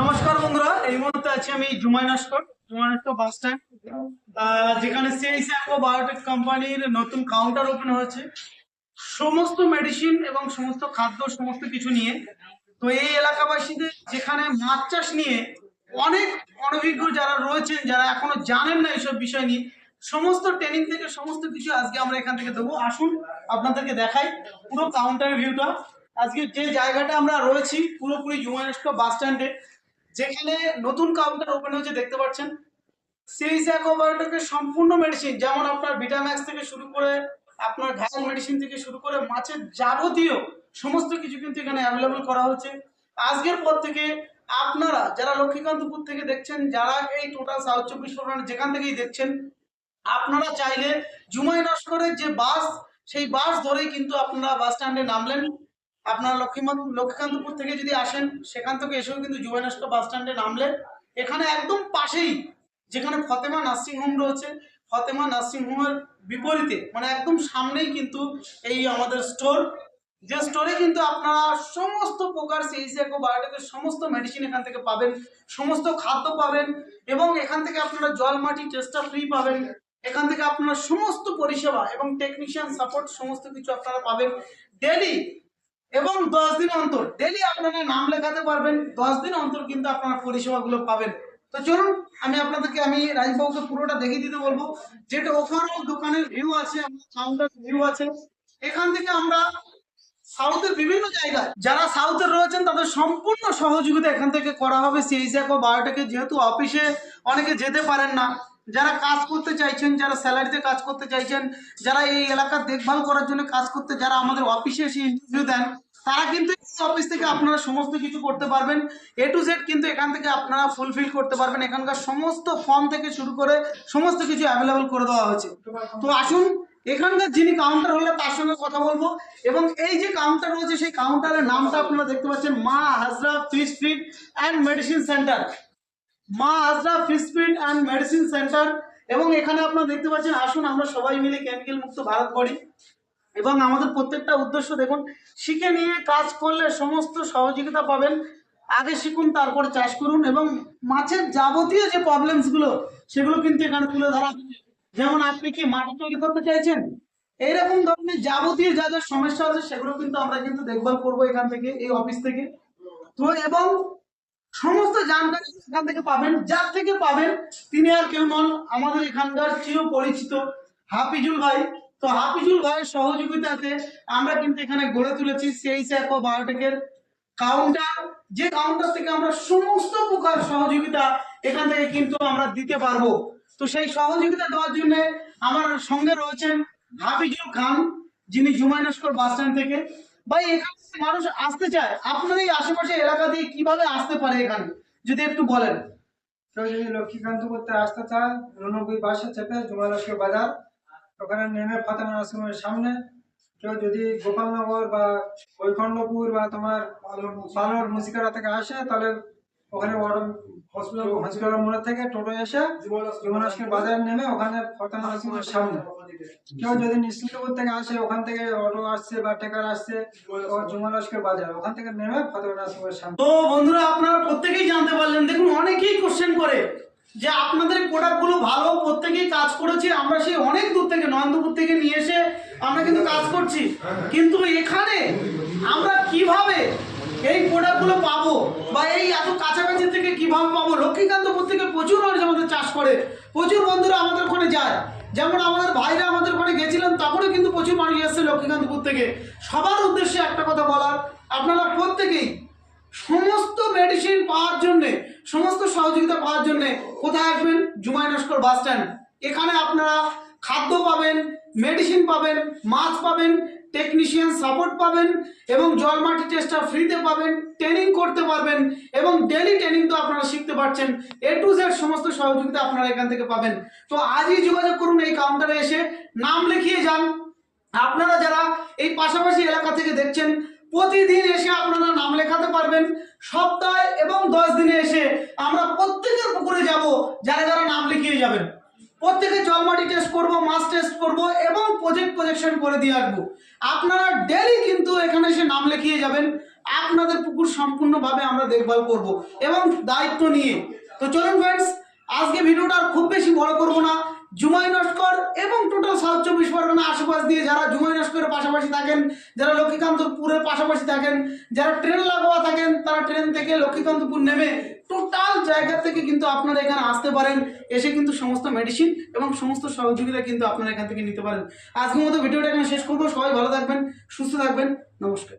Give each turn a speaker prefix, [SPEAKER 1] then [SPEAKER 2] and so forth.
[SPEAKER 1] নমস্কার বন্ধুরা, এই মুহূর্তে আছি আমি জুমাইনাস্কর জুমাইনাস্কর বাস স্ট্যান্ড যেখানে সিআইসি অ্যাকো বায়োটেক কোম্পানির নতুন কাউন্টার ওপেন হয়েছে। সমস্ত মেডিসিন এবং সমস্ত খাদ্য, সমস্ত কিছু নিয়ে। তো এই এলাকাবাসীদের যেখানে মাছ চাষ নিয়ে অনেক অনভিজ্ঞ যারা রয়েছেন, যারা এখনও জানেন না এইসব বিষয় নিয়ে, সমস্ত ট্রেনিং থেকে সমস্ত কিছু আজকে আমরা এখান থেকে দেবো। আসুন, আপনাদেরকে দেখাই পুরো কাউন্টার ভিউটা আজকে যে জায়গাটা আমরা রয়েছি, পুরোপুরি জুমানেস্কো বাস স্ট্যান্ডে যেখানে নতুন কাউন্টার ওপেন হয়েছে, দেখতে পাচ্ছেন। সেই অ্যাকোবায়োটিকের সম্পূর্ণ মেডিসিন যেমন আপনার ভিটাম্যাক্স থেকে শুরু করে, আপনার ঘায়াল মেডিসিন থেকে শুরু করে, মাছের যাবতীয় সমস্ত কিছু কিন্তু এখানে অ্যাভেলেবল করা হচ্ছে আজকের পর থেকে আপনারা যারা লক্ষ্মীকান্তপুর থেকে দেখছেন, যারা এই টোটাল সাউথ চব্বিশ পরগনা যেখান থেকেই দেখছেন, আপনারা চাইলে জুমাই নস্করের যে বাস, সেই বাস ধরেই কিন্তু আপনারা বাস স্ট্যান্ডে নামলেন। আপনারা লক্ষ্মীমত লক্ষ্মীকান্তপুর থেকে যদি আসেন, সেখান থেকে এসেও কিন্তু জুমাই বাস স্ট্যান্ডে নামলে এখানে একদম পাশেই, যেখানে ফতেমা নার্সিং হোম রয়েছে, ফতেমা নার্সিং হোমের বিপরীতে মানে একদম সামনেই কিন্তু এই আমাদের স্টোর। যে স্টোরে কিন্তু আপনারা সমস্ত প্রকার সেইসিয়াকো বায়োটেকের সমস্ত মেডিসিন এখান থেকে পাবেন, সমস্ত খাদ্য পাবেন, এবং এখান থেকে আপনারা জল, মাটি টেস্টটা ফ্রি পাবেন। এখান থেকে আপনারা সমস্ত পরিষেবা এবং টেকনিশিয়ান সাপোর্ট সমস্ত কিছু আপনারা পাবেন। ডেলি এবং দশ দিন অন্তর। ডেলি আপনারা নাম লেখাতে পারবেন, দশ দিন অন্তর কিন্তু আপনারা পরিষেবাগুলো পাবেন। তো চলুন, আমি আপনাদেরকে, আমি রাজবাবুকে পুরোটা দেখিয়ে দিতে বলব। যেটা ওভারঅল দোকানের ভিউ আছে কাউন্টার ভিউ আছে, এখান থেকে আমরা সাউথের বিভিন্ন জায়গায়, যারা সাউথের রয়েছেন, তাদের সম্পূর্ণ সহযোগিতা এখান থেকে করা হবে। সিএইচএকো বায়োটেকে যেহেতু অফিসে অনেকে যেতে পারেন না যারা কাজ করতে চাইছেন, যারা স্যালারিতে কাজ করতে চাইছেন, যারা এই এলাকার দেখভাল করার জন্য কাজ করতে, যারা আমাদের অফিসে এসে ইন্টারভিউ দেন, তারা কিন্তু অফিস থেকে আপনারা সমস্ত কিছু করতে পারবেন। এ টু জেড কিন্তু এখান থেকে আপনারা ফুলফিল করতে পারবেন। এখানকার সমস্ত ফর্ম থেকে শুরু করে সমস্ত কিছু অ্যাভেলেবল করে দেওয়া হয়েছে। তো আসুন, এখানকার যিনি কাউন্টার হলে তার সঙ্গে কথা বলব। এবং এই যে কাউন্টার রয়েছে, সেই কাউন্টারের নামটা আপনারা দেখতে পাচ্ছেন, মা Hazra fish feed and medicine centre মা Azra fish feed and medicine centre. এবং এখানে আপনারা দেখতে পাচ্ছেন, আসুন আমরা সবাই মিলে কেমিক্যাল মুক্ত ভারত গড়ি। এবং আমাদের প্রত্যেকটা উদ্দেশ্য দেখুন, শিখে নিয়ে কাজ করলে সমস্ত সহযোগিতা পাবেন। আগে শিখুন, তারপরে চাষ করুন এবং মাছের যাবতীয় যে প্রবলেমসগুলো সেগুলো কিন্তু এখানে তুলে ধরা। যেমন আপনি কি মাটি তৈরি করতে চাইছেন? এইরকম ধরনের যাবতীয় যা যা সমস্যা আছে, সেগুলো কিন্তু আমরা কিন্তু দেখভাল করব এখান থেকে, এই অফিস থেকে। তো এবং সমস্ত জানকারি এখান থেকে পাবেন, যার থেকে পাবেন তিনি আর কেউ নন আমাদের এখানকার চির পরিচিত হাফিজুল ভাই। তো হাফিজুল ভাইয়ের সহযোগিতাতে আমরা কিন্তু এখানে গড়ে তুলেছি সেই স্যাকো বায়োটেকের কাউন্টার যে কাউন্টার থেকে আমরা সমস্ত প্রকার সহযোগিতা এখান থেকে কিন্তু আমরা দিতে পারব। তো সেই সহযোগিতা দেওয়ার জন্য আমার সঙ্গে রয়েছেন হাফিজুল খান, যিনি জুমাইনস্কর বাস স্ট্যান্ড থেকে। ভাই, এখানে মানুষ আসতে চায়। আপনার এই আশেপাশে এলাকা দিয়ে কীভাবে আসতে পারে এখানে? যদি একটু বলেন।
[SPEAKER 2] যদি লক্ষ্মীকান্ত করতে আসতে চায়। রনবী বাসে চেপে জুমালক্ষ্মী বাজার। ওখানে নেমে ফাতেমা আশ্রমের সামনে। কেউ যদি গোপালনগর বা বৈখণ্ডপুর বা তোমার পালর মুসিকারা থেকে আসে, তাহলে ওখানে হসপিটাল হসপিটালের মোড় থেকে টোটো এসে জুমালস্কর বাজার নেমে ওখানে ফাতেমা নার্সিংহোমের সামনে। কেউ যদি নিশ্চিন্তপুর থেকে আসে ওখান থেকে অটো আসছে বা টেকার আসছে জুমালস্কর বাজার ওখান থেকে নেমে ফাতেমা নার্সিংহোমের সামনে।
[SPEAKER 1] তো বন্ধুরা আপনারা প্রত্যেকেই জানতে পারলেন দেখুন অনেকেই কোশ্চেন করে যে আপনাদের প্রোডাক্টগুলো ভালো প্রত্যেকেই কাজ করেছি আমরা সেই অনেক দূর থেকে নন্দপুর থেকে নিয়ে এসে আমরা কিন্তু কাজ করছি। কিন্তু এখানে আমরা কীভাবে এই প্রোডাক্টগুলো পাবো? বা এই এত কাছাকাছি থেকে কীভাবে পাবো? লক্ষ্মীকান্তপুর থেকে প্রচুর মানুষ আমাদের চাষ করে। প্রচুর বন্ধুরা আমাদের ওখানে যায়। যেমন আমাদের ভাইরা আমাদের ওখানে গেছিলেন তখনও কিন্তু প্রচুর মানুষ এসেছে লক্ষ্মীকান্তপুর থেকে। সবার উদ্দেশ্যে একটা কথা বলার, আপনারা প্রত্যেকেই সমস্ত মেডিসিন পাওয়ার জন্যে, সমস্ত সহযোগিতা পাওয়ার জন্যে কোথায় আসবেন? Jumai Naskar bus stand. এখানে আপনারা খাদ্য পাবেন মেডিসিন পাবেন, মাছ পাবেন টেকনিশিয়ান সাপোর্ট পাবেন এবং জল মাটি টেস্টটা ফ্রিতে পাবেন ট্রেনিং করতে পারবেন এবং ডেলি ট্রেনিং তো আপনারা শিখতে পারছেন। এ টু জেড সমস্ত সহযোগিতা আপনারা এখান থেকে পাবেন। তো আজই যোগাযোগ করুন এই কাউন্টারে এসে, নাম লিখিয়ে যান। আপনারা যারা এই পাশাপাশি এলাকা থেকে দেখছেন, প্রতিদিন এসে আপনারা নাম লেখাতে পারবেন। সপ্তাহে এবং দশ দিনে এসে আমরা প্রত্যেকের পুকুরে যাব, যারা যারা নাম লিখিয়ে যাবেন। প্রত্যেকে জল মাটি টেস্ট করব মাস টেস্ট করব এবং প্রজেক্ট প্রজেকশন করে দিয়ে আসব। আপনারা ডেলি কিন্তু এখানে এসে নাম লিখিয়ে যাবেন। আপনাদের পুকুর সম্পূর্ণভাবে আমরা দেখভাল করব এবং দায়িত্ব নিয়ে। তো চলুন ফ্রেন্ডস আজকে ভিডিওটা আর খুব বেশি বড় করব না। জুমাই নস্কর এবং টোটাল পাশাপাশি থাকেন, যারা লক্ষ্মীকান্তপুরের পাশাপাশি থাকেন, যারা ট্রেন লাগোয়া থাকেন, তারা ট্রেন থেকে লক্ষ্মীকান্তপুর নেমে টোটাল জায়গা থেকে কিন্তু আপনারা এখানে আসতে পারেন, এসে কিন্তু সমস্ত মেডিসিন এবং সমস্ত সহযোগিতা কিন্তু আপনারা এখান থেকে নিতে পারেন। আজকের মতো ভিডিওটা এখানে শেষ করব। সবাই ভালো থাকবেন, সুস্থ থাকবেন। নমস্কার।